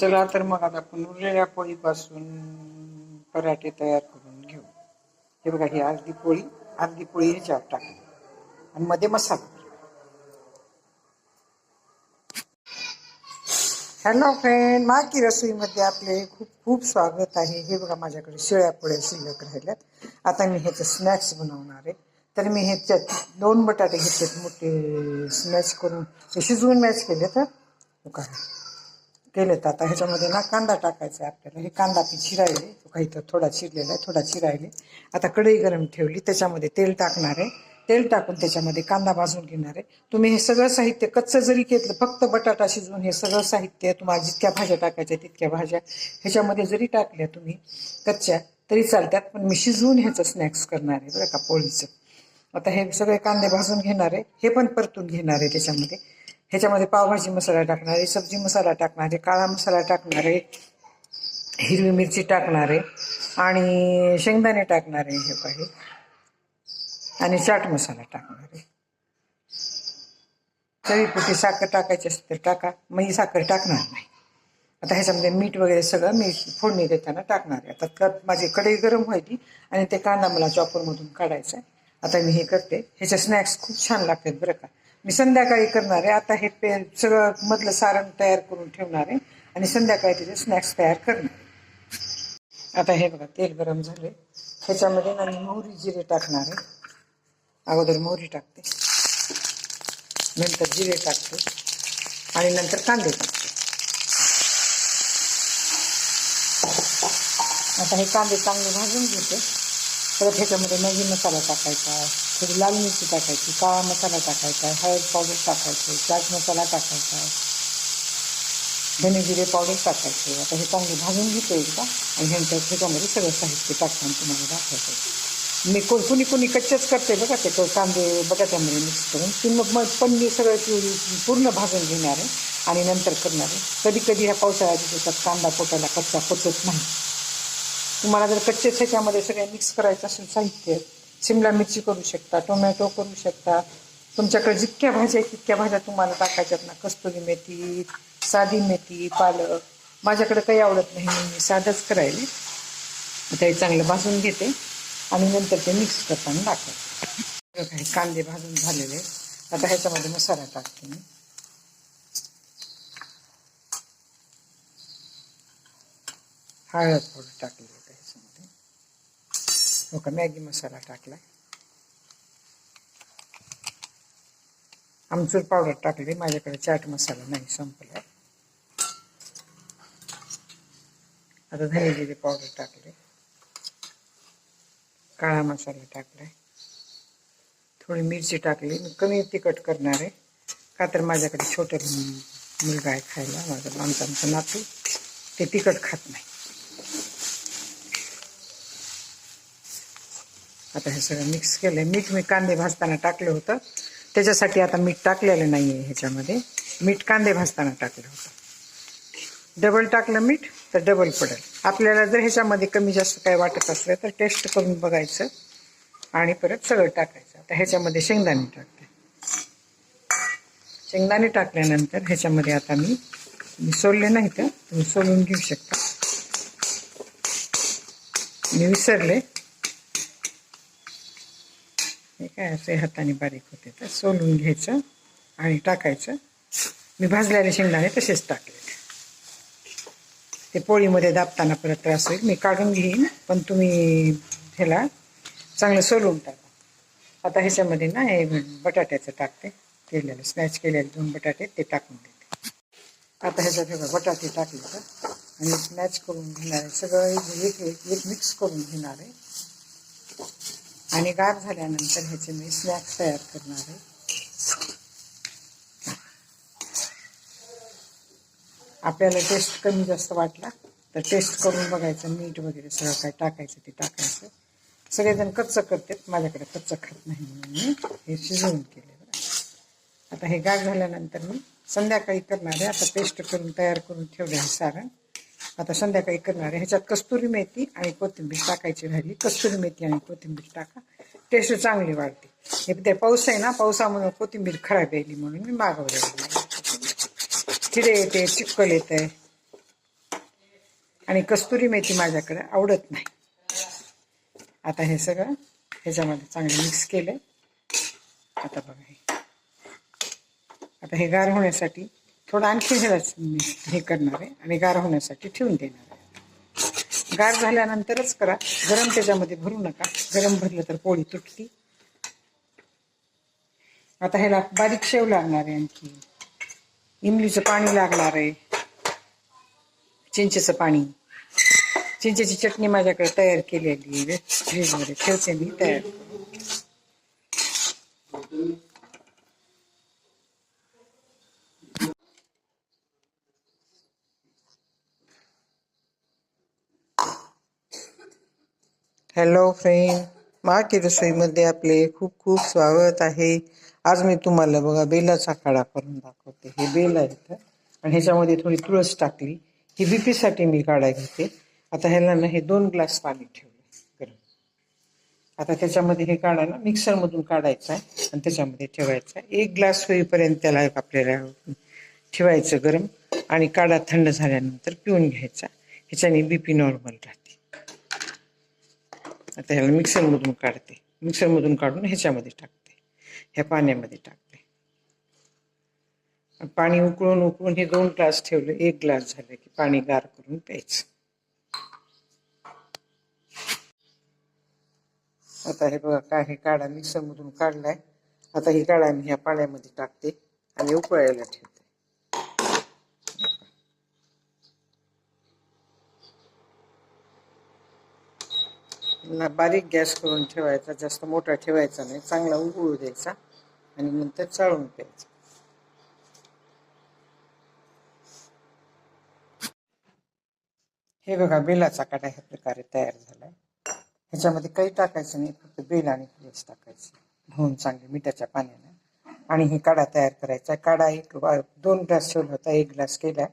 चला तर मग आता आपण उरलेल्या पोळीपासून पराठे तयार करून घेऊ. हे बघा ही अर्धी पोळी अर्धी पोळी ह्याच्यावर टाकली. आणि मध्ये मसाला. हॅलो फ्रेंड माकी रसोईमध्ये आपले खूप खूप स्वागत आहे. हे बघा माझ्याकडे शिळ्या पोळ्या शिल्लक राहिल्यात. आता मी ह्याचे स्नॅक्स बनवणार आहे. तर मी ह्याच्यात दोन बटाटे घेतलेत मोठे स्मॅश करून. शिजवून मॅच केले तर हो केलेत आता. ह्याच्यामध्ये ना कांदा टाकायचा आहे आपल्याला. हे कांदा आपण चिरायले. काही तर थोडा चिरलेला आहे थोडा चिरायले. आता कढई गरम ठेवली. त्याच्यामध्ये तेल टाकणार आहे. तेल टाकून त्याच्यामध्ये कांदा भाजून घेणार आहे. तुम्ही हे सगळं साहित्य कच्चं जरी घेतलं फक्त बटाटा शिजवून हे सगळं साहित्य तुम्हाला जितक्या भाज्या टाकायच्या तितक्या भाज्या ह्याच्यामध्ये जरी टाकल्या तुम्ही कच्च्या तरी चालतात. पण मी शिजवून ह्याचं स्नॅक्स करणार आहे बरं का पोळीचं. आता हे सगळे कांदे भाजून घेणार आहे. हे पण परतून घेणार आहे त्याच्यामध्ये. ह्याच्यामध्ये पावभाजी मसाला टाकणारे सब्जी मसाला टाकणारे काळा मसाला टाकणारे हिरवी मिरची टाकणारे आणि शेंगदाणे टाकणारे हे पाहिजे. आणि चाट मसाला टाकणारे. आहे चवीपुटी साखर टाकायची असेल तर टाका. मग मी साखर टाकणार नाही. आता ह्याच्यामध्ये मीठ वगैरे सगळं मी फोडणी देताना टाकणार आहे. आता कप माझी कढई गरम व्हायची आणि ते कांदा मला चॉपरमधून काढायचा आहे. आता मी हे करते. ह्याचे स्नॅक्स खूप छान लागतात बरं का. मी संध्याकाळी करणार आहे. आता हे पे सगळं मधलं सारण तयार करून ठेवणार आहे. आणि संध्याकाळी तिथे स्नॅक्स तयार करणार आता हे बघा तेल गरम झाले ह्याच्यामध्ये ना मी मोहरी जिरे टाकणार आहे. अगोदर मोहरी टाकते. नंतर जिरे टाकते. आणि नंतर कांदे टाकते. आता हे कांदे चांगले भाजून घेते. परत ह्याच्यामध्ये मॅगी मसाला टाकायचा थोडी लाल मिरची टाकायची काळा मसाला टाकायचा हळद पावडर टाकायचं चाट मसाला टाकायचा धने जिरे पावडर टाकायचे. आता हे चांगले भाजून घेतो एकदा आणि ह्यांच्या ह्याच्यामध्ये सगळं साहित्य टाकताना तुम्हाला दाखवते. मी कोण कुणी कुणी कच्चेच करते बघा ते कांदे बटाट्यामध्ये मिक्स करून. ती मग मग पण मी सगळं पूर्ण भाजून घेणार आहे आणि नंतर करणार आहे. कधी कधी ह्या पावसाळ्याच्या दिवसात कांदा पोटाला कच्चा पोचत नाही. तुम्हाला जर कच्चे ह्याच्यामध्ये सगळे मिक्स करायचं असेल साहित्य शिमला मिरची करू शकता टोमॅटो करू शकता. तुमच्याकडे जितक्या भाज्या आहेत तितक्या भाज्या तुम्हाला टाकायच्यात ना. कस्तुरी मेथी साधी मेथी पालक. माझ्याकडे काही आवडत नाही मी साधंच करायले. ते चांगलं भाजून घेते आणि नंतर ते मिक्स करताना टाकते. काही कांदे भाजून झालेले आता ह्याच्यामध्ये मसाला टाकते मी. हळद थोडं टाकली. हो का मॅगी मसाला टाकला आमचूर पावडर टाकली माझ्याकडे चाट मसाला नाही संपला आता धने जिरे पावडर टाकले काळा मसाला टाकलाय थोडी मिरची टाकली मी कमी तिखट करणार आहे का तर माझ्याकडे छोटं मुलगा आहे खायला माझा आमचा आमचा नातू ते तिखट खात नाही आता हे सगळं मिक्स केलं आहे मीठ मी कांदे भाजताना टाकलं होतं. त्याच्यासाठी आता मीठ टाकलेलं नाही आहे ह्याच्यामध्ये. मीठ कांदे भाजताना टाकलं होतं. डबल टाकलं मीठ तर डबल पडेल. आपल्याला जर ह्याच्यामध्ये कमी जास्त काय वाटत असलं तर टेस्ट करून बघायचं आणि परत सगळं टाकायचं. आता ह्याच्यामध्ये शेंगदाणे टाकते. शेंगदाणे टाकल्यानंतर ह्याच्यामध्ये आता मी मी सोलले नाही तर तुम्ही सोलून घेऊ शकता. मी विसरले. हे काय असे हाताने बारीक होते तर सोलून घ्यायचं आणि टाकायचं. मी भाजलेले शेंगदाणे तसेच टाकले. ते पोळीमध्ये दाबताना परत त्रास होईल. मी काढून घेईन पण तुम्ही ह्याला चांगलं सोलून टाका. आता ह्याच्यामध्ये ना हे बटाट्याचं टाकते. केलेलं स्मॅच केलेले दोन बटाटे ते टाकून देते. आता ह्याच्यात बघा बटाटे टाकले तर. आणि स्मॅच करून घेणार आहे. सगळं एक एक एक मिक्स करून घेणार आहे. आणि गार झाल्यानंतर ह्याचे मी स्नॅक्स तयार करणार आहे. आपल्याला टेस्ट कमी जास्त वाटला तर टेस्ट करून बघायचं मीठ वगैरे सगळं काय टाकायचं ते टाकायचं. सगळेजण कच्चं करतात माझ्याकडे कच्चं खात नाही म्हणून मी हे शिजवून केले आता हे गार झाल्यानंतर मी संध्याकाळी करणार आहे आता पेस्ट करून तयार करून ठेवले आहे सारण. आता संध्याकाळी करणार आहे. ह्याच्यात कस्तुरी मेथी आणि कोथिंबीर टाकायची राहिली. कस्तुरी मेथी आणि कोथिंबीर टाका. टेस्ट चांगली वाढते. हे ते पाऊस आहे ना पावसामुळे कोथिंबीर खराब यायली म्हणून मी मागवलेली किडे येते चिक्कल आहे आणि कस्तुरी मेथी माझ्याकडे आवडत नाही. आता हे सगळं ह्याच्यामध्ये चांगलं मिक्स केलं आता बघा हे. आता हे गार होण्यासाठी थोडं आणखी ह्याला मी हे करणार आहे आणि गार होण्यासाठी ठेवून देणार आहे. गार झाल्यानंतरच करा. गरम त्याच्यामध्ये भरू नका. गरम भरलं तर पोळी तुटली आता ह्याला बारीक शेव लागणार आहे आणखी. इमलीचं पाणी लागणार आहे. चिंचेचं पाणी. चिंचेची चटणी माझ्याकडे तयार केलेली आहे. फ्रीजमध्ये ठेवते मी तयार. हॅलो फ्रेंड माकी रसोईमध्ये आपले खूप खूप स्वागत आहे. आज मी तुम्हाला बघा बेलाचा काढा करून दाखवते. हे बेल आहे तर आणि ह्याच्यामध्ये थोडी तुळस टाकली. ही बीपीसाठी मी काढा घेते. आता ह्याला ना हे दोन ग्लास पाणी ठेवलं. गरम. आता त्याच्यामध्ये हे काढा ना मिक्सरमधून काढायचं आहे. आणि त्याच्यामध्ये ठेवायचं आहे. एक ग्लास होईपर्यंत त्याला आपल्याला ठेवायचं गरम. आणि काढा थंड झाल्यानंतर पिऊन घ्यायचा. ह्याच्याने बीपी नॉर्मल राहते. आता ह्याला मिक्सरमधून काढते. मिक्सरमधून काढून ह्याच्यामध्ये टाकते. ह्या पाण्यामध्ये टाकते. पाणी उकळून उकळून हे दोन ग्लास ठेवले. एक ग्लास झालं की पाणी गार करून प्यायचं. आता हे बघा काय हे काढा. मिक्सरमधून काढलाय. आता ही काढा मी ह्या पाण्यामध्ये टाकते आणि उकळायला ठेवते. बारीक गॅस करून ठेवायचा जास्त मोठा ठेवायचा नाही चांगला उकळू द्यायचा आणि नंतर चाळून प्यायचा. हे बघा बेलाचा काटा ह्या प्रकारे तयार झालाय. ह्याच्यामध्ये काही टाकायचं नाही फक्त बेल आणि फ्लेस टाकायचं. धुवून चांगले मिठाच्या पाण्याने. आणि हे काढा तयार करायचा. काढा एक दोन ग्लास ठेवला होता एक ग्लास केला.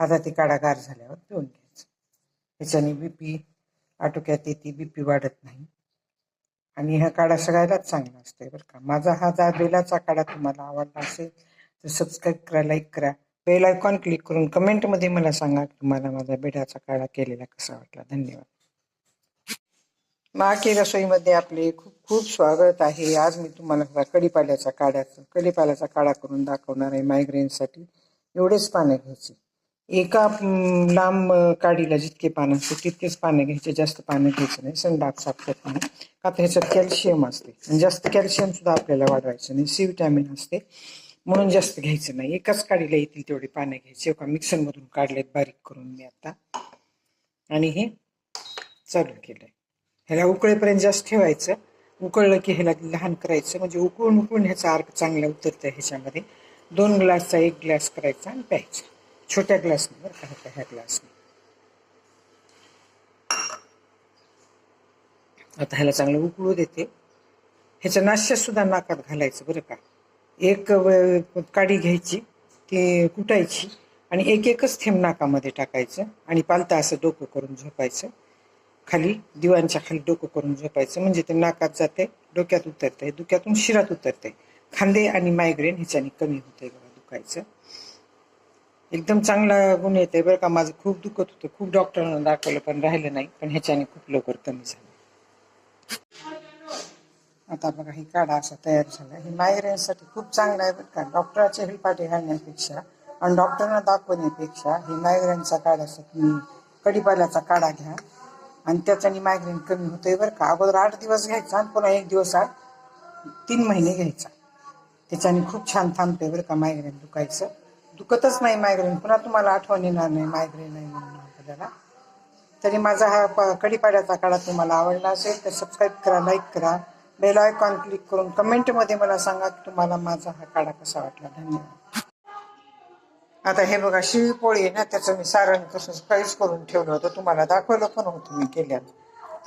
आता ते काढा गार झाल्यावर पिऊन घ्यायचं. ह्याच्याने बीपी आटोक्यात येते बीपी वाढत नाही. आणि हा काढा सगळ्यालाच चांगला असतोय बरं का. माझा हा जा बेलाचा काढा तुम्हाला आवडला असेल तर सबस्क्राईब करा लाईक करा. बेल आयकॉन क्लिक करून कमेंटमध्ये मला सांगा की तुम्हाला माझा बेलाचा काढा केलेला कसा वाटला. धन्यवाद. माकी रसोईमध्ये आपले खूप खूप स्वागत आहे. आज मी तुम्हाला कढीपाल्याचा काढ्याचा कढीपाल्याचा काढा करून दाखवणार आहे मायग्रेनसाठी एवढेच पानं घ्यायची. एका लांब काडीला जितके पानं असते तितकेच पानं घ्यायचे. जास्त पानं घ्यायचं नाही. संडाप साफ पानं का तर ह्याच्यात कॅल्शियम असते. आणि जास्त कॅल्शियम सुद्धा आपल्याला वाढवायचं नाही. सी विटॅमिन असते. म्हणून जास्त घ्यायचं नाही. एकाच काडीला येतील तेवढे पानं घ्यायचे. एका मिक्सरमधून काढलेत बारीक करून मी आता. आणि हे चालू केलंय. ह्याला उकळेपर्यंत जास्त ठेवायचं. उकळलं की ह्याला लहान करायचं. म्हणजे उकळून उकळून ह्याचा अर्क चांगला उतरतं ह्याच्यामध्ये. दोन ग्लासचा एक ग्लास करायचा आणि प्यायचा. छोट्या ग्लासने बरं का ह्या- ह्या ग्लासने. आता ह्याला चांगलं उकळू देते. ह्याचं नाश्ता सुद्धा नाकात घालायचं बरं का. एक काडी घ्यायची ती कुटायची आणि एक एकच थेंब नाकामध्ये टाकायचं आणि पालता असं डोकं करून झोपायचं. खाली दिवांच्या खाली डोकं करून झोपायचं म्हणजे ते नाकात जाते डोक्यात उतरते डोक्यातून शिरात उतरते. खांदे आणि मायग्रेन ह्याच्याने कमी होते बघा दुखायचं. एकदम चांगला गुण येते बरं का. माझं खूप दुखत होतं. खूप डॉक्टरांना दाखवलं पण राहिलं नाही. पण ह्याच्याने खूप लवकर कमी झालं. आता बघा ही काढा असा तयार झाला. हे मायग्रेनसाठी खूप चांगला आहे बरं का. डॉक्टराच्या हेलपाटे घालण्यापेक्षा आणि डॉक्टरांना दाखवण्यापेक्षा हे मायग्रेनचा काढाचा तुम्ही कढीपाल्याचा काढा घ्या. आणि त्याच्याने मायग्रेन कमी होतंय बरं का. अगोदर आठ दिवस घ्यायचा आणि पुन्हा एक दिवस आठ तीन महिने घ्यायचा. त्याच्याने खूप छान थांबते बरं का मायग्रेन दुखायचं. दुखतच नाही मायग्रेन पुन्हा तुम्हाला आठवण येणार नाही मायग्रेन आहे म्हणून आपल्याला. तरी माझा हा प- कढीपाड्याचा काढा तुम्हाला आवडला असेल तर सबस्क्राईब करा लाईक करा. बेल आयकॉन क्लिक करून कमेंटमध्ये मला सांगा की तुम्हाला माझा हा काढा कसा वाटला. धन्यवाद. आता हे बघा शिळी पोळी आहे ना त्याचं मी सारण कसं स्पाईस करून ठेवलं होतं. तुम्हाला दाखवलं पण होतं मी केल्यात.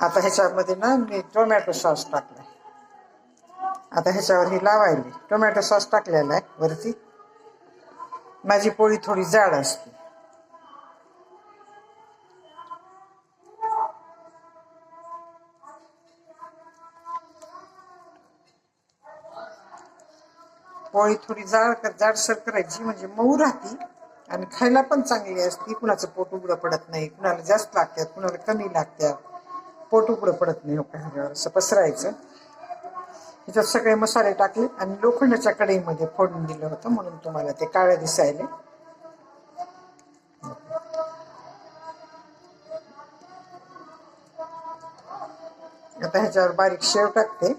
आता ह्याच्यामध्ये ना मी टोमॅटो सॉस टाकला आता ह्याच्यावर हे लावायली. टोमॅटो सॉस टाकलेला आहे वरती. माझी पोळी थोडी जाड असते. पोळी थोडी जाड जाडसर करायची म्हणजे मऊ राहती आणि खायला पण चांगली असती. कुणाचं पोट उघडं पडत नाही कुणाला जास्त लागतात कुणाला कमी लागतात. पोट उघडं पडत नाही हो का असं पसरायचं. त्याच्यात सगळे मसाले टाकले आणि लोखंडाच्या कढईमध्ये फोडून दिलं होतं म्हणून तुम्हाला ते काळे दिसायले. आता ह्याच्यावर बारीक शेव टाकते.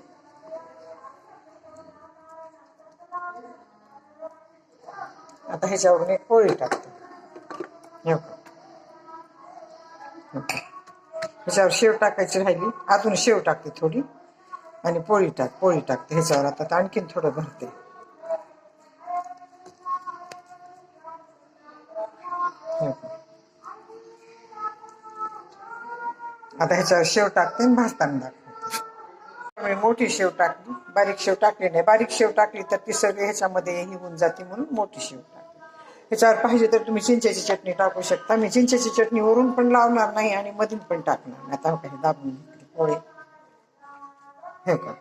आता ह्याच्यावरून एक पोळी टाकते. ह्याच्यावर शेव टाकायची राहिली. आतून शेव टाकते थोडी. आणि पोळी टाक पोळी टाकते ह्याच्यावर आता आणखीन थोडं भरते. आता ह्याच्यावर शेव टाकते आणि भाजताना दाखवते. त्यामुळे मोठी शेव टाकली बारीक शेव टाकली नाही. बारीक शेव टाकली तर ती सगळी ह्याच्यामध्ये हे होऊन जाते म्हणून मोठी शेव टाकली ह्याच्यावर पाहिजे तर तुम्ही चिंचेची चटणी टाकू शकता. मी चिंचेची चटणी वरून पण लावणार नाही आणि मधून पण टाकणार आता काही दाबून पोळी. हे का?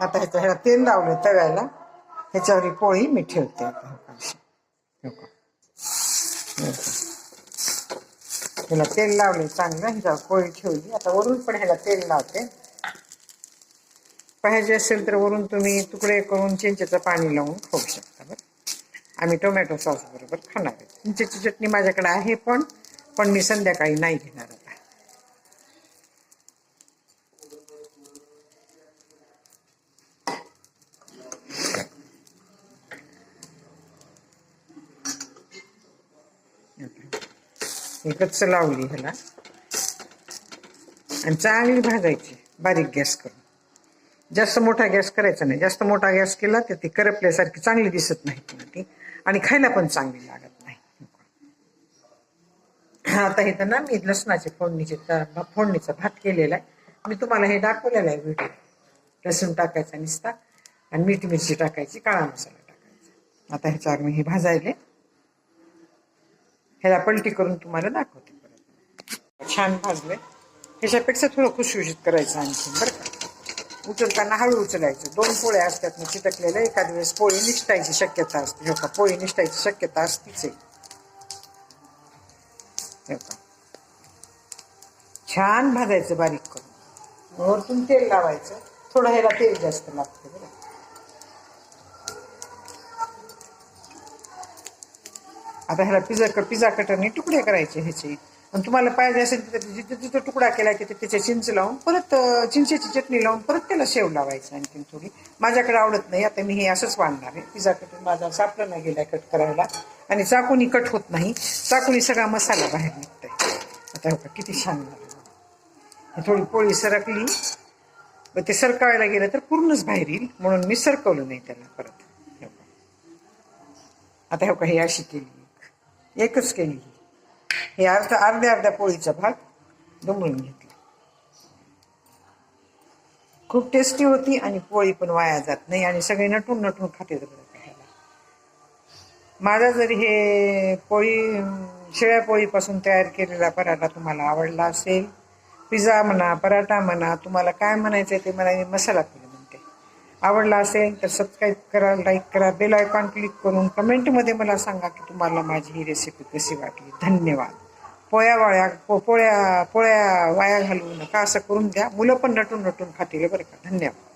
आता ह्याच्या ह्याला तेल लावले तव्याला. ह्याच्यावर पोळी मी ठेवते आता. हो, हो ह्याला तेल लावले चांगलं. ह्याच्यावर पोळी ठेवली. आता वरून पण ह्याला तेल लावते. पाहिजे असेल तर वरून तुम्ही तुकडे करून चिंचेचं पाणी लावून खाऊ शकता बरं. आम्ही टोमॅटो सॉस बरोबर खाणार आहे. चिंचेची चटणी माझ्याकडे आहे पण पण मी संध्याकाळी नाही घेणार आहे. एकच लावली ह्याला. आणि चांगली भाजायची. बारीक गॅस करून. जास्त मोठा गॅस करायचा नाही. जास्त मोठा गॅस केला तर ती करपल्यासारखी चांगली दिसत नाही पुन्हा ती. आणि खायला पण चांगली लागत नाही. आता हे ना मी लसणाचे फोडणीचे फोडणीचा भात केलेला आहे. मी तुम्हाला हे दाखवलेलं आहे व्हिडिओ लसूण टाकायचा निसता. आणि मीठ मिरची टाकायची काळा मसाला टाकायचा. आता ह्याच्यावर मी हे भाजायले. ह्याला पलटी करून तुम्हाला दाखवते. परत छान भाजले. ह्याच्यापेक्षा थोडं खुशखुशीत करायचं आणखी बरं का? उचलताना हळू उचलायचं. दोन पोळ्या असतात ना चिटकलेल्या एखाद्या वेळेस पोळी निष्ठायची शक्यता असते. हो का पोळी निष्ठायची शक्यता असतीच आहे. हो का छान भाजायचं बारीक करून. वरतून तेल लावायचं. थोडं ह्याला तेल जास्त लागतं बरं आता ह्याला पिझ्झा पिझ्झा कटरने तुकडे करायचे ह्याचे. आणि तुम्हाला पाहिजे असेल तर जिथे जिथं तुकडा केला की तिथे त्याच्या चिंच लावून परत चिंचेची चटणी लावून परत त्याला शेव लावायचं आणखीन थोडी. माझ्याकडे आवडत नाही आता मी हे असंच वाढणार आहे. पिझ्झा कटर माझा सापडा नाही गेलाय कट करायला. आणि चाकूनी कट होत नाही. चाकूनी सगळा मसाला बाहेर निघतोय. आता हो का किती छान लागलं. थोडी पोळी सरकली. व ते सरकावायला गेलं तर पूर्णच बाहेर येईल. म्हणून मी सरकवलं नाही त्याला परत. आता हो का हे अशी केली. एकच केली. हे अर्धा अर्ध्या अर्ध्या पोळीचा भाग दुमळून घेतला. खूप टेस्टी होती आणि पोळी पण वाया जात नाही आणि सगळे नटून नटून खाते बरं माझा जरी हे पोळी शिळ्या पोळीपासून तयार केलेला पराठा तुम्हाला आवडला असेल पिझ्झा म्हणा पराठा म्हणा तुम्हाला काय म्हणायचं ते मला मसाला पुरी आवडला असेल तर सबस्क्राईब करा लाईक करा बेल आयकॉन क्लिक करून कमेंटमध्ये मला सांगा की तुम्हाला माझी ही रेसिपी कशी वाटली. धन्यवाद. पोळ्या वाळ्या पो- पोळ्या पोळ्या वाया घालवू नका असं करून द्या. मुलं पण नटून नटून खातील बरं का. धन्यवाद.